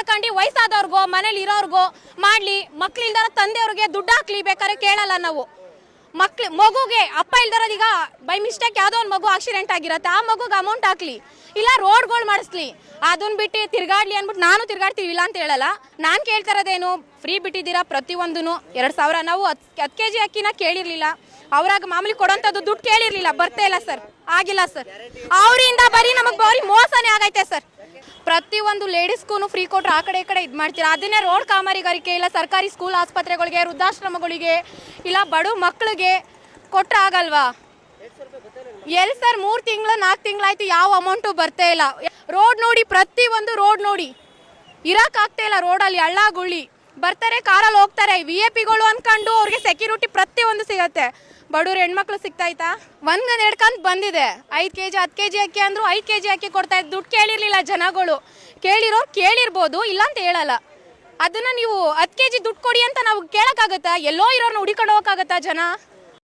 ಮಾಡ್ಕೊಂಡು ವಯಸ್ಸಾದವ್ರಿಗೋ, ಮನೇಲಿ ಇರೋರ್ಗೋ ಮಾಡ್ಲಿ ಮಕ್ಳು ಇಲ್ದಾರ ತಂದೆಯವ್ರಿಗೆ ದುಡ್ಡು ಹಾಕ್ಲಿ ಬೇಕಾದ್ರೆ ಕೇಳಲ್ಲ ನಾವು. ಮಕ್ಳು, ಮಗುಗೆ, ಅಪ್ಪ ಇಲ್ದಾರದ ಈಗ ಬೈ ಮಿಸ್ಟೇಕ್ ಯಾವುದೋ ಒಂದು ಮಗು ಆಕ್ಸಿಡೆಂಟ್ ಆಗಿರತ್ತೆ, ಆ ಮಗುಗೆ ಅಮೌಂಟ್ ಹಾಕ್ಲಿ. ಇಲ್ಲ ರೋಡ್ಗಳು ಮಾಡಿಸ್ಲಿ. ಅದನ್ನ ಬಿಟ್ಟು ತಿರ್ಗಾಡ್ಲಿ ಅಂದ್ಬಿಟ್ಟು ನಾನು ತಿರ್ಗಾಡ್ತೀವಿ ಇಲ್ಲ ಅಂತ ಹೇಳಲ್ಲ. ನಾನು ಕೇಳ್ತಾ ಇರೋದೇನು ಫ್ರೀ ಬಿಟ್ಟಿದ್ದೀರಾ ಪ್ರತಿಯೊಂದೂ ಎರಡು ಸಾವಿರ. ನಾವು ಹತ್ತು ಹತ್ತು ಕೆ ಜಿ ಅಕ್ಕಿನ ಕೇಳಿರ್ಲಿಲ್ಲ. ಅವ್ರಾಗ ಮಾಮೂಲಿ ಕೊಡೋಂಥದ್ದು ದುಡ್ಡು ಕೇಳಿರ್ಲಿಲ್ಲ. ಬರ್ತಾ ಇಲ್ಲ, ಸರ್. ಆಗಿಲ್ಲ, ಸರ್. ಅವರಿಂದ ಬರೀ ನಮಗೆ ಬರೀ ಮೋಸನೇ ಆಗೈತೆ, ಸರ್. ಪ್ರತಿಯೊಂದು ಲೇಡೀಸ್ಗೂ ಫ್ರೀ ಕೊಟ್ಟರೆ ಆ ಕಡೆ ಈ ಕಡೆ ಇದು ಮಾಡ್ತೀರಾ? ಅದನ್ನೇ ರೋಡ್ ಕಾಮಗಾರಿಕೆ ಇಲ್ಲ, ಸರ್ಕಾರಿ ಸ್ಕೂಲ್ ಆಸ್ಪತ್ರೆಗಳಿಗೆ, ವೃದ್ಧಾಶ್ರಮಗಳಿಗೆ, ಇಲ್ಲ ಬಡ ಮಕ್ಕಳಿಗೆ ಕೊಟ್ಟರೆ ಆಗಲ್ವಾ? ಎಲ್ಲಿ ಸರ್ ಮೂರು ತಿಂಗಳು, ನಾಲ್ಕು ತಿಂಗಳಾಯ್ತು ಯಾವ ಅಮೌಂಟು ಬರ್ತಾ ಇಲ್ಲ. ರೋಡ್ ನೋಡಿ ಪ್ರತಿ ಒಂದು ರೋಡ್ ನೋಡಿ ಇರೋಕ್ಕಾಗ್ತಾ ಇಲ್ಲ ರೋಡಲ್ಲಿ ಹಳ್ಳ ಗುಳ್ಳಿ. ಬರ್ತಾರೆ, ಕಾರಲ್ಲಿ ಹೋಗ್ತಾರೆ. ವಿ ಎ ಪಿಗಳು ಅಂದ್ಕೊಂಡು ಅವ್ರಿಗೆ ಸೆಕ್ಯೂರಿಟಿ ಪ್ರತಿಯೊಂದು ಸಿಗತ್ತೆ. ಬಡವ್ರು ಹೆಣ್ಮಕ್ಳು ಸಿಗ್ತಾಯ್ತಾ ಒಂದ್ ನಡ್ಕೊಂಡ್ ಬಂದಿದೆ. ಐದ್ ಕೆ ಜಿ ಹತ್ತು ಕೆ ಜಿ ಅಕ್ಕಿ ಅಂದ್ರು ಐದ್ ಕೆ ಜಿ ಅಕ್ಕಿ ಕೊಡ್ತಾ ಇದ್ದು ದುಡ್ಡು ಕೇಳಿರ್ಲಿಲ್ಲ ಜನಗಳು. ಕೇಳಿರೋ ಕೇಳಿರ್ಬೋದು ಇಲ್ಲ ಅಂತ ಹೇಳಲ್ಲ. ಅದನ್ನ ನೀವು ಹತ್ತು ಕೆ ಜಿ ದುಡ್ಡು ಕೊಡಿ ಅಂತ ನಾವು ಕೇಳಕ್ಕಾಗತ್ತಾ? ಎಲ್ಲೋ ಇರೋರ್ನ ಹುಡಿಕೊಂಡು ಹೋಗಕ್ಕಾಗತ್ತಾ ಜನ?